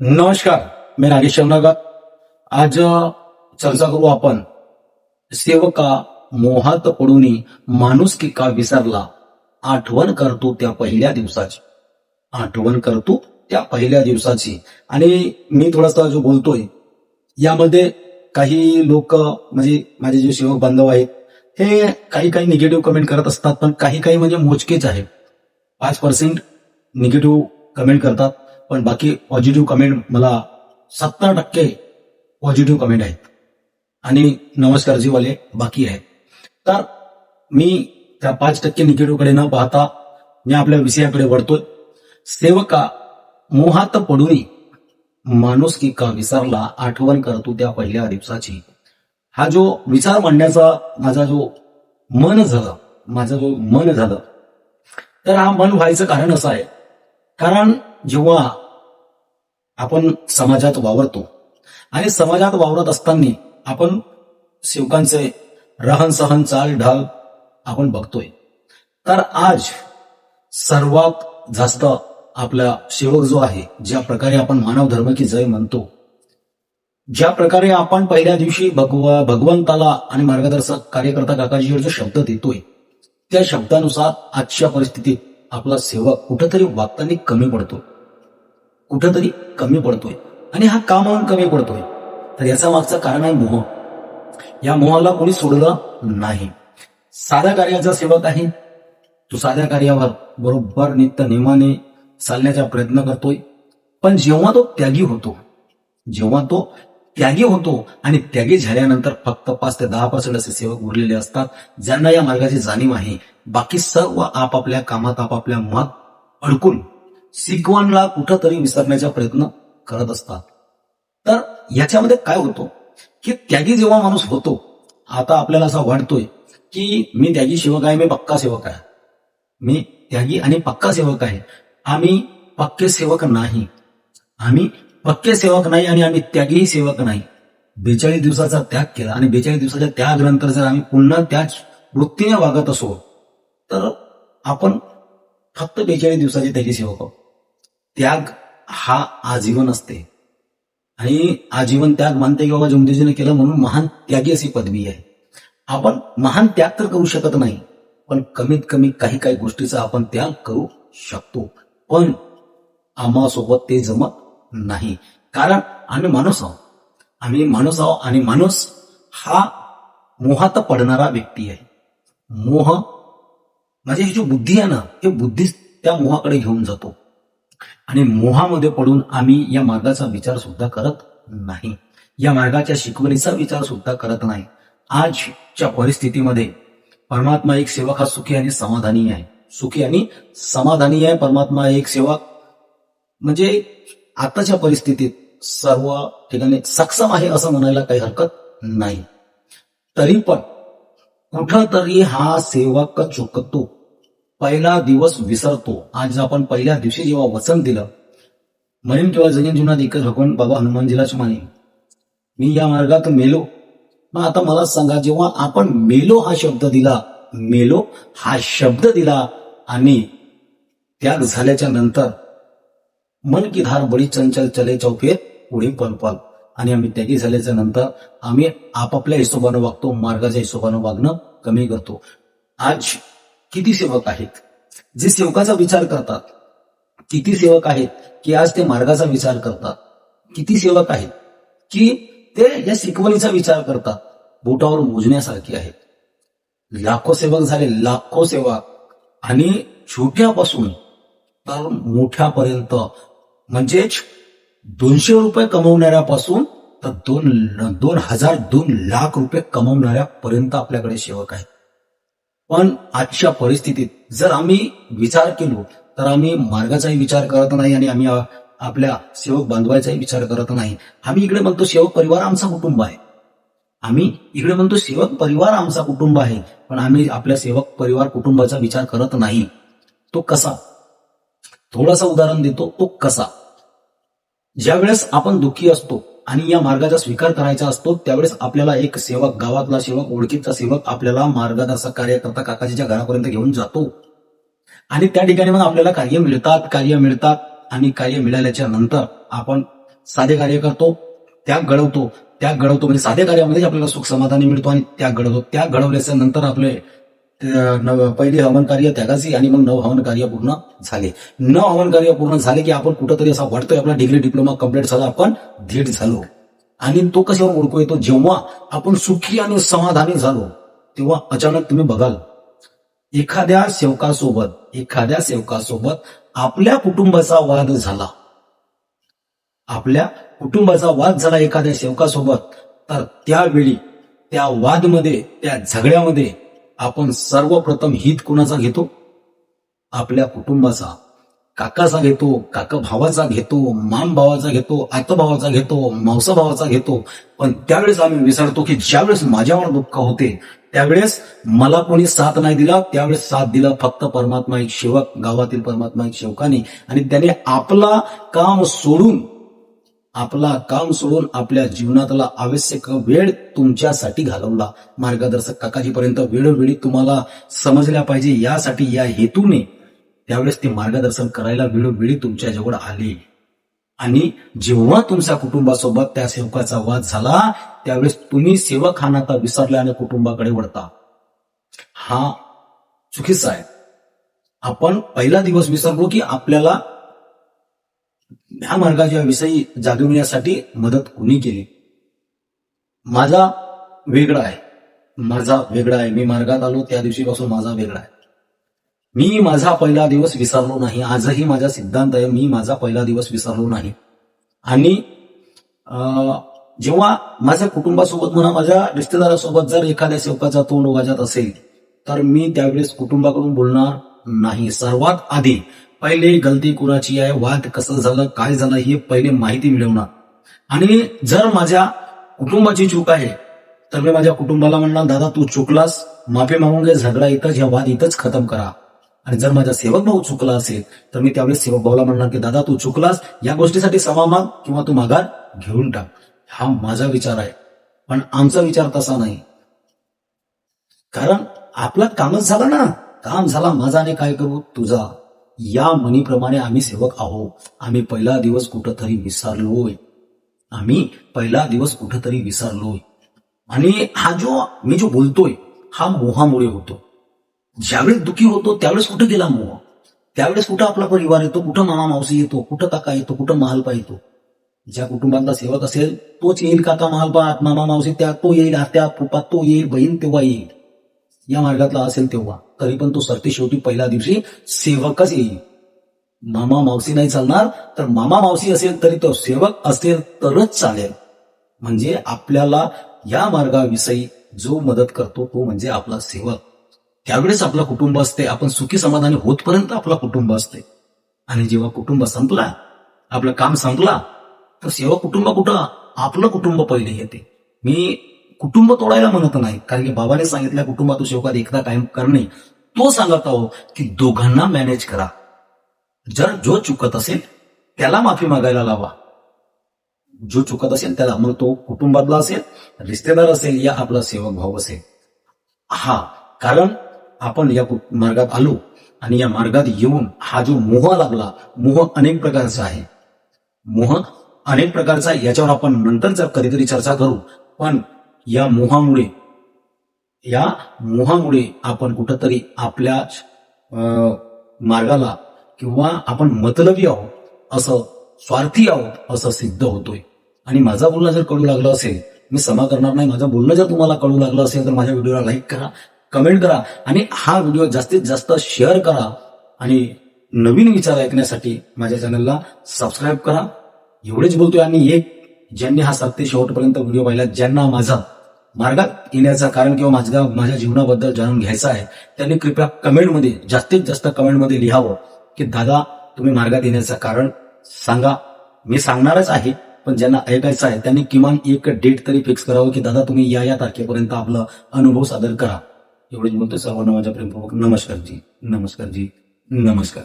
नमस्कार मी रागेश शवनागर आज चर्चा करू आपण. सेवका मोहात पडून माणूस की का विसरला? आठवण करतो त्या पहिल्या दिवसाची. आठवण करतो त्या पहिल्या दिवसाची. आणि मी थोडासा जो बोलतोय यामध्ये काही लोक म्हणजे माझे जे सेवक बांधव आहेत हे काही काही निगेटिव्ह कमेंट करत असतात पण काही काही म्हणजे मोजकेच आहेत. पाच पर्सेंट निगेटिव्ह कमेंट करतात. पण बाकी पॉझिटिव्ह कमेंट मला सत्तर टक्के पॉझिटिव्ह कमेंट आहेत. आणि नमस्कारजीवाले बाकी आहेत. तर मी त्या पाच टक्के निगेटिव्हकडे न पाहता मी आपल्या विषयाकडे वळतोय. सेवका मोहात पडून माणूस की का विसरला आठवण करतो त्या पहिल्या दिवसाची. हा जो विचार मांडण्याचा माझा जो मन झालं माझं जो मन झालं. तर हा मन व्हायचं कारण असं आहे. कारण जेव्हा आपण समाजात वावरतो आणि समाजात वावरत असताना आपण सेवकांचे रहन सहन चाल ढाल आपण बघतोय. तर आज सर्वात जास्त आपला सेवक जो आहे ज्या प्रकारे आपण मानव धर्म की जय म्हणतो ज्या प्रकारे आपण पहिल्या दिवशी भगवा भगवंताला आणि मार्गदर्शक कार्यकर्ता काकाजीवर जो शब्द देतोय त्या शब्दानुसार आजच्या परिस्थितीत आपला सेवा कुठंतरी वागताना कमी पडतो कुठंतरी कमी पडतोय. आणि हा का म्हणून कमी पडतोय. तर याचा मागचं कारण आहे मोह. या मोहाला कोणी सोडलं नाही. साध्या कार्याचा सेवक आहे. तो साध्या कार्यावर बरोबर नित्य नेमाने चालण्याचा प्रयत्न करतोय. पण जेव्हा तो त्यागी होतो जेव्हा तो त्यागी होतो आणि त्यागी झाल्यानंतर फक्त पाच ते दहा पर्सेंट असे सेवक उरलेले असतात. ज्यांना या मार्गाची जाणीव आहे बाकी सर्व आपापल्या कामात आपापल्या मत अडकून शिकवणला कुठंतरी विसरण्याचा प्रयत्न करत असतात. तर याच्यामध्ये काय होतो की त्यागी जेव्हा माणूस होतो आता आपल्याला असा वाटतोय की मी त्यागी सेवक आहे मी पक्का सेवक आहे. मी त्यागी आणि पक्का सेवक आहे. आम्ही पक्के सेवक नाही. आम्ही पक्के सेवक नाही आणि आम्ही त्यागीही सेवक नाही. बेचाळीस दिवसाचा त्याग केला आणि बेचाळीस दिवसाच्या त्यागनंतर जर आम्ही पुन्हा त्याच वृत्तीने वागत असो तर आपण फक्त बेचाळीस दिवसाचे त्याची सेवक आहोत. त्याग हा आजीवन असते. आणि आजीवन त्याग मानते की बाबा जमदेजीने केलं म्हणून महान त्यागी अशी पदवी आहे. आपण महान त्याग तर करू शकत नाही पण कमीत कमी काही काही गोष्टीचा आपण त्याग करू शकतो. पण आम्हासोबत ते जमत नाही. कारण आम्ही माणूस आहोत. आम्ही माणूस आहोत आणि माणूस हा मोहात पडणारा व्यक्ती आहे. मोह म्हणजे ही जी बुद्धी आहे ना हे बुद्धी त्या मोहाकडे घेऊन जातो. आणि मोहामध्ये पडून आम्ही या मार्गाचा विचार सुद्धा करत नाही. या मार्गाच्या शिकवणीचा विचार सुद्धा करत नाही. आजच्या परिस्थितीमध्ये परमात्मा एक सेवक हा सुखी आणि समाधानी आहे. सुखी आणि समाधानी आहे परमात्मा एक सेवक. म्हणजे आताच्या परिस्थितीत सर्व ठिकाणी सक्षम आहे असं म्हणायला काही हरकत नाही. तरी पण कुठंतरी हा सेवक चुकतो पहिला दिवस विसरतो. आज आपण पहिल्या दिवशी जेव्हा वचन दिलं म्हणेन किंवा जगीन जीवनात एकच भगवान बाबा हनुमानजीलाच म्हणे मी या मार्गात मेलो. मग आता मला सांगा जेव्हा आपण मेलो हा शब्द दिला मेलो हा शब्द दिला आणि त्याग झाल्याच्यानंतर मन की धार बडी चंचल चले चौफे पुढे पल पल। आणि आम्ही त्यागी झाल्याच्यानंतर आम्ही आपापल्या हिशोबानं वागतो मार्गाच्या हिशोबानं वागणं कमी करतो. आज किती सेवक आहेत? जे सेवकाचा विचार करतात किती सेवक आहेत की आज ते मार्गाचा विचार करतात? किती सेवक आहेत की ते या शिकवणीचा विचार करतात? बोटावर मोजण्यासारखी आहेत. लाखो सेवक झाले लाखो सेवक. आणि छोट्यापासून तर मोठ्यापर्यंत म्हणजेच दोनशे रुपये कमवणाऱ्यापासून तर दोन दोन हजार दोन लाख रुपये कमवणाऱ्यापर्यंत आपल्याकडे सेवक आहेत. पण आजच्या परिस्थितीत जर आम्ही विचार केलो तर आम्ही मार्गाचाही विचार करत नाही आणि आम्ही आपल्या सेवक बांधवायचाही विचार करत नाही. आम्ही इकडे म्हणतो सेवक परिवार आमचा कुटुंब आहे. आम्ही इकडे म्हणतो सेवक परिवार आमचा कुटुंब आहे पण आम्ही आपल्या सेवक परिवार कुटुंबाचा विचार करत नाही. तो कसा? थोडासा उदाहरण देतो तो कसा? ज्यावेळेस आपण दुःखी असतो आणि या मार्गाचा स्वीकार करायचा असतो त्यावेळेस आपल्याला एक सेवक गावातला सेवक ओळखीचा सेवक आपल्याला मार्गदर्शक कार्यकर्ता काकाजीच्या घरापर्यंत घेऊन जातो. आणि त्या ठिकाणी मग आपल्याला कार्य मिळतात कार्य मिळतात आणि कार्य मिळाल्याच्या नंतर आपण साधे कार्य करतो त्या घडवतो. त्या घडवतो म्हणजे साध्या कार्यामध्ये आपल्याला सुख समाधानी मिळतो आणि त्या घडवतो. त्या घडवल्याच्या नंतर आपले पहिली हवन कार्य त्यागाची आणि मग नव हवन कार्य पूर्ण झाले. न हवन कार्य पूर्ण झाले की आपण कुठंतरी असा वाटतोय आपला डिग्री डिप्लोमा कंप्लीट झाला आपण धीट झालो. आणि तो कशावर ओळखू येतो जेव्हा आपण सुखी आणि समाधानी झालो तेव्हा अचानक तुम्ही बघाल एखाद्या सेवकासोबत एखाद्या सेवकासोबत आपल्या कुटुंबाचा वाद झाला. आपल्या कुटुंबाचा वाद झाला एखाद्या सेवकासोबत तर त्यावेळी त्या वादमध्ये त्या झगड्यामध्ये आपण सर्वप्रथम हित कुणाचा घेतो? आपल्या कुटुंबाचा. काकाचा घेतो काका भावाचा घेतो माम भावाचा घेतो आतभावाचा घेतो मावसा भावाचा घेतो. पण त्यावेळेस आम्ही विसरतो की ज्यावेळेस माझ्यावर दुःख होते त्यावेळेस मला कोणी साथ नाही दिला त्यावेळेस साथ दिला फक्त परमात्मा एक सेवक गावातील परमात्मा एक सेवकाने. आणि त्याने आपला काम सोडून आपला काम सोडून आपल्या जीवनातला आवश्यक वेळ तुमच्यासाठी घालवला. मार्गदर्शक काकाजीपर्यंत वेळोवेळी तुम्हाला समजल्या पाहिजे यासाठी या हेतूने त्यावेळेस ते मार्गदर्शन करायला वेळोवेळी तुमच्याजवळ आले. आणि जेव्हा तुमच्या कुटुंबासोबत त्या सेवकाचा वाद झाला त्यावेळेस तुम्ही सेवक हा नाता विसरल्याने कुटुंबाकडे वळता. हा चुकीचा आहे. आपण पहिला दिवस विसरलो की आपल्याला ह्या मार्गाच्या विषयी जागविण्यासाठी मदत कुणी केली? माझा वेगळा आहे. माझा वेगळा आहे. मी मार्गात आलो त्या दिवशीपासून माझा वेगळा आहे. मी माझा पहिला दिवस विसरलो नाही. आजही माझा सिद्धांत आहे मी माझा पहिला दिवस विसरलो नाही. आणि अं, जेव्हा माझ्या कुटुंबासोबत म्हणा माझ्या रिश्तेदारासोबत जर एखाद्या सेवकाचा तोंड वाजत असेल तर मी त्यावेळेस कुटुंबाकडून बोलणार नाही. सर्वात आधी पहिले गलती कुणाची आहे वाद कसं झालं काय झालं हे पहिले माहिती मिळवणार आणि जर माझ्या कुटुंबाची चूक आहे तर मी माझ्या कुटुंबाला म्हणणार दादा तू चुकलास माफी मागून घे झगडा इथंच या वाद इथंच खतम करा. आणि जर माझा सेवक भाऊ चुकला असेल तर मी त्यावेळेस सेवक भाऊला म्हणणार की दादा तू चुकलास या गोष्टीसाठी क्षमा माग किंवा तू माघार घेऊन टाक. हा माझा विचार आहे. पण आमचा विचार तसा नाही. कारण आपला कामच झालं ना. काम झाला माझा आणि काय करू? तुझा. या म्हणीप्रमाणे आम्ही सेवक आहोत. आम्ही पहिला दिवस कुठंतरी विसरलोय. आम्ही पहिला दिवस कुठंतरी विसरलोय. आणि हा जो मी जो बोलतोय हा मोहामुळे होतो. ज्यावेळेस दुखी होतो त्यावेळेस कुठं गेला मोह? त्यावेळेस कुठं आपला परिवार येतो? कुठं मामा मावशी येतो? कुठं काका येतो? कुठं महालपा येतो? ज्या कुटुंबातला सेवक असेल तोच येईल काका महालपा मामा मावशी त्या तो येईल आत्या पुपा तो येईल बहीण तेव्हा येईल. या मार्गातला असेल तेव्हा. तरी पण तो सरते शेवटी पहिल्या दिवशी सेवकच येईल. मामा मावशी नाही चालणार तर मामा मावशी असेल तरी तो सेवक असेल तरच चालेल. म्हणजे आपल्याला या मार्गाविषयी जो मदत करतो तो म्हणजे आपला सेवक. त्यावेळेस आपला कुटुंब असते आपण सुखी समाधानी होतपर्यंत आपला कुटुंब असते. आणि जेव्हा कुटुंब संपला आपलं काम संपला तर सेवक कुटुंब कुठं? आपलं कुटुंब पहिले येते. मी कुटुंब तोडायला म्हणत नाही कारण की बाबाने सांगितलं कुटुंबात शेवकात एकदा कायम करणे. तो सांगत आहो की दोघांना मॅनेज करा. जर जो चुकत असेल त्याला माफी मागायला लावा. जो चुकत असेल त्याला. मग तो कुटुंबातला असेल रिश्तेदार असेल या आपला सेवक भाव असेल. हा कारण आपण या मार्गात आलो आणि या मार्गात येऊन हा जो मोह लागला मोह अनेक प्रकारचा आहे. मोह अनेक प्रकारचा याच्यावर आपण नंतर जर कधीतरी चर्चा करू. पण या मोहामुळे या मोहामुळे आपण कुठंतरी आपल्या मार्गाला किंवा आपण मतलबी आहोत असं स्वार्थी आहोत असं सिद्ध होतोय. आणि माझा बोलणं जर कळू लागलं असेल मी समा करणार नाही. माझं बोलणं जर तुम्हाला कळू लागलं असेल तर माझ्या व्हिडिओला लाईक करा कमेंट करा आणि हा व्हिडिओ जास्तीत जास्त शेअर करा. आणि नवीन विचार ऐकण्यासाठी माझ्या चॅनलला सबस्क्राईब करा. एवढेच बोलतोय आणि एक ज्यांनी हा सात ते शेवटपर्यंत व्हिडिओ पाहिला ज्यांना माझा मार्गात येण्याचं कारण किंवा माझ्या माझ्या जीवनाबद्दल जाणून घ्यायचं आहे त्यांनी कृपया कमेंटमध्ये जास्तीत जास्त कमेंटमध्ये लिहावं की दादा तुम्ही मार्गात येण्याचं कारण सांगा. मी सांगणारच आहे पण ज्यांना ऐकायचं आहे त्यांनी किमान एक डेट तरी फिक्स करावं की दादा तुम्ही या या तारखेपर्यंत आपला अनुभव सादर करा. एवढेच बोलतो सर्वांना माझ्या प्रेमपूर्वक. नमस्कार जी. नमस्कार जी. नमस्कार.